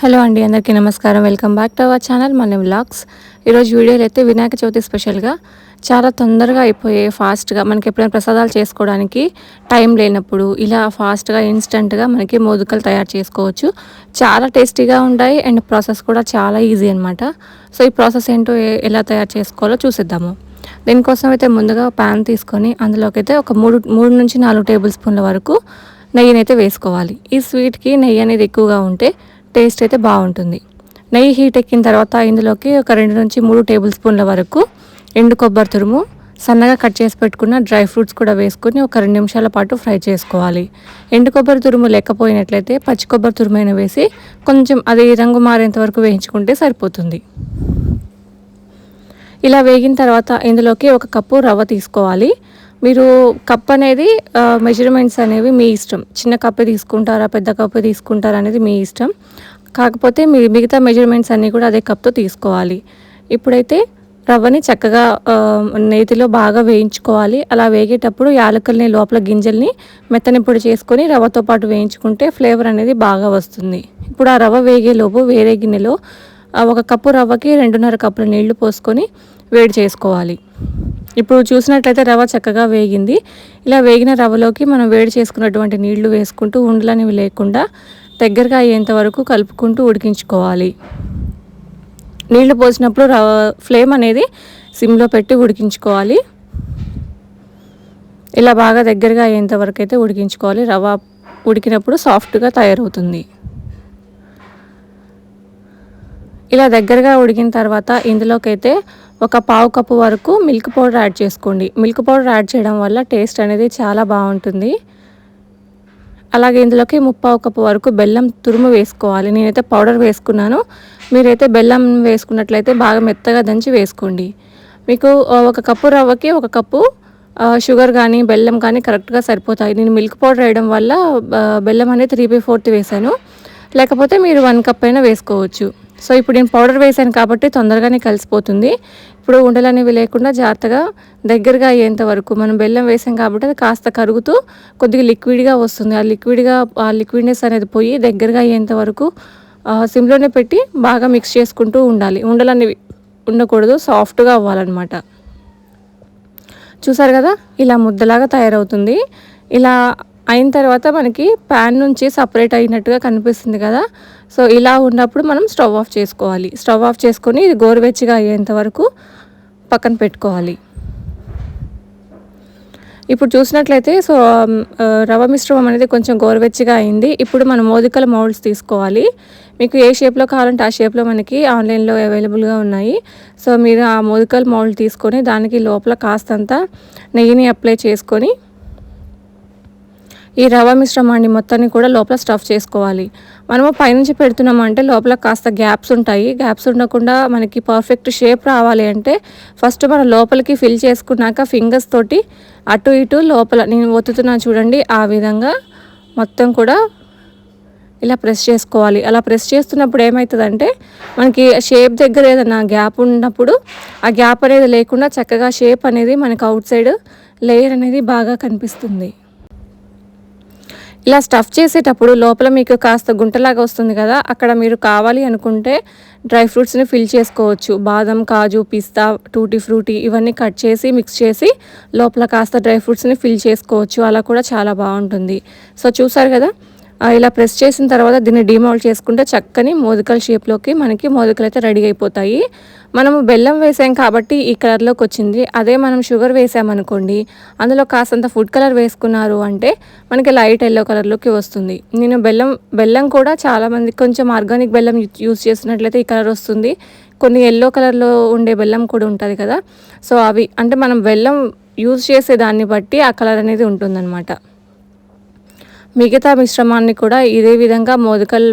Hello అండి అందరికీ నమస్కారం. Welcome back to our channel మన వ్లాగ్స్. ఈరోజు వీడియోలు అయితే వినాయక చవితి స్పెషల్గా చాలా తొందరగా అయిపోయే ఫాస్ట్గా మనకి ఎప్పుడైనా ప్రసాదాలు చేసుకోవడానికి టైం లేనప్పుడు ఇలా ఫాస్ట్గా ఇన్స్టెంట్గా మనకి మోదుకలు తయారు చేసుకోవచ్చు. చాలా టేస్టీగా ఉంటాయి అండ్ ప్రాసెస్ కూడా చాలా ఈజీ అనమాట సో ఈ ప్రాసెస్ ఏంటో ఎలా తయారు చేసుకోవాలో చూసిద్దాము. దీనికోసం అయితే ముందుగా ప్యాన్ తీసుకొని అందులోకి అయితే ఒక మూడు మూడు నుంచి నాలుగు టేబుల్ స్పూన్ల వరకు నెయ్యిని అయితే వేసుకోవాలి. ఈ స్వీట్కి నెయ్యి అనేది ఎక్కువగా ఉంటే టేస్ట్ అయితే బాగుంటుంది. నెయ్యి హీట్ ఎక్కిన తర్వాత ఇందులోకి ఒక రెండు నుంచి మూడు టేబుల్ స్పూన్ల వరకు ఎండు కొబ్బరి తురుము సన్నగా కట్ చేసి పెట్టుకున్న డ్రై ఫ్రూట్స్ కూడా వేసుకొని ఒక రెండు నిమిషాల పాటు ఫ్రై చేసుకోవాలి. ఎండు కొబ్బరి తురుము లేకపోయినట్లయితే పచ్చి కొబ్బరి తురుమైన వేసి కొంచెం అది రంగు మారేంత వరకు వేయించుకుంటే సరిపోతుంది. ఇలా వేగిన తర్వాత ఇందులోకి ఒక కప్పు రవ్వ తీసుకోవాలి. మీరు కప్ అనేది మెజర్మెంట్స్ అనేవి మీ ఇష్టం. చిన్న కప్పు తీసుకుంటారా పెద్ద కప్పు తీసుకుంటారా అనేది మీ ఇష్టం. కాకపోతే మీ మిగతా మెజర్మెంట్స్ అన్నీ కూడా అదే కప్తో తీసుకోవాలి. ఇప్పుడైతే రవ్వని చక్కగా నేతిలో బాగా వేయించుకోవాలి. అలా వేగేటప్పుడు యాలకుల్ని లోపల గింజల్ని మెత్తని పొడి చేసుకొని రవ్వతో పాటు వేయించుకుంటే ఫ్లేవర్ అనేది బాగా వస్తుంది. ఇప్పుడు ఆ రవ్వ వేగేలోపు వేరే గిన్నెలో ఒక కప్పు రవ్వకి రెండున్నర కప్పుల నీళ్ళు పోసుకొని వేడి చేసుకోవాలి. ఇప్పుడు చూసినట్లయితే రవ్వ చక్కగా వేగింది. ఇలా వేగిన రవ్వలోకి మనం వేడి చేసుకున్నటువంటి నీళ్ళు వేసుకుంటూ ఉండలనేవి లేకుండా దగ్గరగా అయ్యేంత వరకు కలుపుకుంటూ ఉడికించుకోవాలి. నీళ్ళు పోసినప్పుడు రవ ఫ్లేమ్ అనేది సిమ్లో పెట్టి ఉడికించుకోవాలి. ఇలా బాగా దగ్గరగా అయ్యేంత వరకు అయితే ఉడికించుకోవాలి. రవ్వ ఉడికినప్పుడు సాఫ్ట్గా తయారవుతుంది. ఇలా దగ్గరగా ఉడికిన తర్వాత ఇందులోకైతే ఒక పావు కప్పు వరకు మిల్క్ పౌడర్ యాడ్ చేసుకోండి. మిల్క్ పౌడర్ యాడ్ చేయడం వల్ల టేస్ట్ అనేది చాలా బాగుంటుంది. అలాగే ఇందులోకి ముప్పావు కప్పు వరకు బెల్లం తురుము వేసుకోవాలి. నేనైతే పౌడర్ వేసుకున్నాను. మీరైతే బెల్లం వేసుకున్నట్లయితే బాగా మెత్తగా దంచి వేసుకోండి. మీకు ఒక కప్పు రవ్వకి ఒక కప్పు షుగర్ కానీ బెల్లం కానీ కరెక్ట్గా సరిపోతాయి. నేను మిల్క్ పౌడర్ వేయడం వల్ల బెల్లం అనేది త్రీ బై ఫోర్త్ వేసాను లేకపోతే మీరు వన్ కప్ అయినా వేసుకోవచ్చు. సో ఇప్పుడు నేను పౌడర్ వేసాను కాబట్టి తొందరగానే కలిసిపోతుంది. ఇప్పుడు ఉండలు అనేవి లేకుండా జాగ్రత్తగా దగ్గరగా అయ్యేంత వరకు మనం బెల్లం వేసాం కాబట్టి అది కాస్త కరుగుతూ కొద్దిగా లిక్విడ్గా వస్తుంది. ఆ లిక్విడ్గా ఆ లిక్విడ్నెస్ అనేది పోయి దగ్గరగా అయ్యేంత వరకు సిమ్లోనే పెట్టి బాగా మిక్స్ చేసుకుంటూ ఉండాలి. ఉండలు అనేవి ఉండకూడదు సాఫ్ట్గా అవ్వాలన్నమాట. చూసారు కదా? ఇలా ముద్దలాగా తయారవుతుంది. ఇలా అయిన తర్వాత మనకి ప్యాన్ నుంచి సపరేట్ అయినట్టుగా కనిపిస్తుంది కదా. సో ఇలా ఉన్నప్పుడు మనం స్టవ్ ఆఫ్ చేసుకోవాలి. స్టవ్ ఆఫ్ చేసుకొని ఇది గోరువెచ్చగా అయ్యేంత వరకు పక్కన పెట్టుకోవాలి. ఇప్పుడు చూసినట్లయితే సో um, uh, రవ మిశ్రమం అనేది కొంచెం గోరువెచ్చగా అయింది. ఇప్పుడు మనం మోదికల మౌల్డ్స్ తీసుకోవాలి. మీకు ఏ షేప్లో కావాలంటే ఆ షేప్లో మనకి ఆన్లైన్లో అవైలబుల్గా ఉన్నాయి. సో మీరు ఆ మోదికల మౌల్డ్ తీసుకొని దానికి లోపల కాస్తంత నెయ్యిని అప్లై చేసుకొని ఈ రవ్వ మిశ్రమాన్ని మొత్తాన్ని కూడా లోపల స్టఫ్ చేసుకోవాలి. మనము పైనుంచి పెడుతున్నామంటే లోపల కాస్త గ్యాప్స్ ఉంటాయి. గ్యాప్స్ ఉండకుండా మనకి పర్ఫెక్ట్ షేప్ రావాలి అంటే ఫస్ట్ మనం లోపలికి ఫిల్ చేసుకున్నాక ఫింగర్స్ తోటి అటు ఇటు లోపల నేను ఒత్తుతున్నాను చూడండి ఆ విధంగా మొత్తం కూడా ఇలా ప్రెస్ చేసుకోవాలి. అలా ప్రెస్ చేస్తున్నప్పుడు ఏమవుతుందంటే మనకి షేప్ దగ్గర ఏదైనా గ్యాప్ ఉన్నప్పుడు ఆ గ్యాప్ అనేది లేకుండా చక్కగా షేప్ అనేది మనకు అవుట్ సైడ్ లేయర్ అనేది బాగా కనిపిస్తుంది. ఇలా స్టఫ్ చేసేటప్పుడు లోపల మీకు కాస్త గుంటలాగా వస్తుంది కదా అక్కడ మీరు కావాలి అనుకుంటే డ్రై ఫ్రూట్స్ని ఫిల్ చేసుకోవచ్చు. బాదం కాజు పిస్తా టూటీ ఫ్రూటీ ఇవన్నీ కట్ చేసి మిక్స్ చేసి లోపల కాస్త డ్రై ఫ్రూట్స్ని ఫిల్ చేసుకోవచ్చు. అలా కూడా చాలా బాగుంటుంది. సో చూసారు కదా ఇలా ప్రెస్ చేసిన తర్వాత దీన్ని డిమౌల్డ్ చేసుకుంటే చక్కని మోదకల షేప్లోకి మనకి మోదకలు అయితే రెడీ అయిపోతాయి. మనము బెల్లం వేసాం కాబట్టి ఈ కలర్లోకి వచ్చింది. అదే మనం షుగర్ వేసామనుకోండి అందులో కాసంత ఫుడ్ కలర్ వేసుకున్నారు అంటే మనకి లైట్ ఎల్లో కలర్లోకి వస్తుంది. నేను బెల్లం బెల్లం కూడా చాలామంది కొంచెం ఆర్గానిక్ బెల్లం యూజ్ చేసినట్లయితే ఈ కలర్ వస్తుంది. కొన్ని ఎల్లో కలర్లో ఉండే బెల్లం కూడా ఉంటుంది కదా. సో అవి అంటే మనం బెల్లం యూజ్ చేసే దాన్ని బట్టి ఆ కలర్ అనేది ఉంటుందన్నమాట. మిగతా మిశ్రమాన్ని కూడా ఇదే విధంగా మోదకల్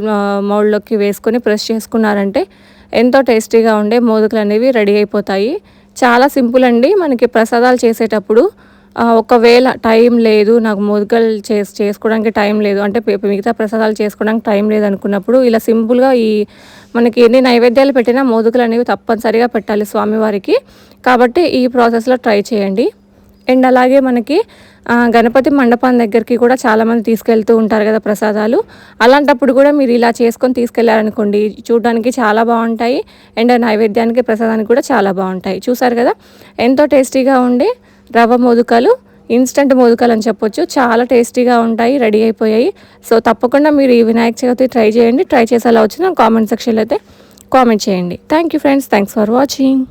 మౌల్డ్లోకి వేసుకొని ప్రెస్ చేసుకున్నారంటే ఎంతో టేస్టీగా ఉండే మోదకలు అనేవి రెడీ అయిపోతాయి. చాలా సింపుల్ అండి మనకి ప్రసాదాలు చేసేటప్పుడు. ఒకవేళ టైం లేదు నాకు మోదకలు చేసి చేసుకోవడానికి టైం లేదు అంటే మిగతా ప్రసాదాలు చేసుకోవడానికి టైం లేదు అనుకున్నప్పుడు ఇలా సింపుల్గా ఈ మనకి ఎన్ని నైవేద్యాలు పెట్టినా మోదకలు అనేవి తప్పనిసరిగా పెట్టాలి స్వామివారికి. కాబట్టి ఈ ప్రాసెస్లో ట్రై చేయండి. అండ్ అలాగే మనకి గణపతి మండపం దగ్గరికి కూడా చాలామంది తీసుకెళ్తూ ఉంటారు కదా ప్రసాదాలు. అలాంటప్పుడు కూడా మీరు ఇలా చేసుకొని తీసుకెళ్ళారనుకోండి చూడడానికి చాలా బాగుంటాయి అండ్ నైవేద్యానికి ప్రసాదానికి కూడా చాలా బాగుంటాయి. చూసారు కదా? ఎంతో టేస్టీగా ఉండే రవ్వ మోదుకలు ఇన్స్టెంట్ మోదుకలు అని చెప్పొచ్చు. చాలా టేస్టీగా ఉంటాయి రెడీ అయిపోయాయి. సో తప్పకుండా మీరు ఈ వినాయక చవితి ట్రై చేయండి. ట్రై చేసేలా వచ్చిన కామెంట్ సెక్షన్లో అయితే కామెంట్ చేయండి. Thank you friends thanks for watching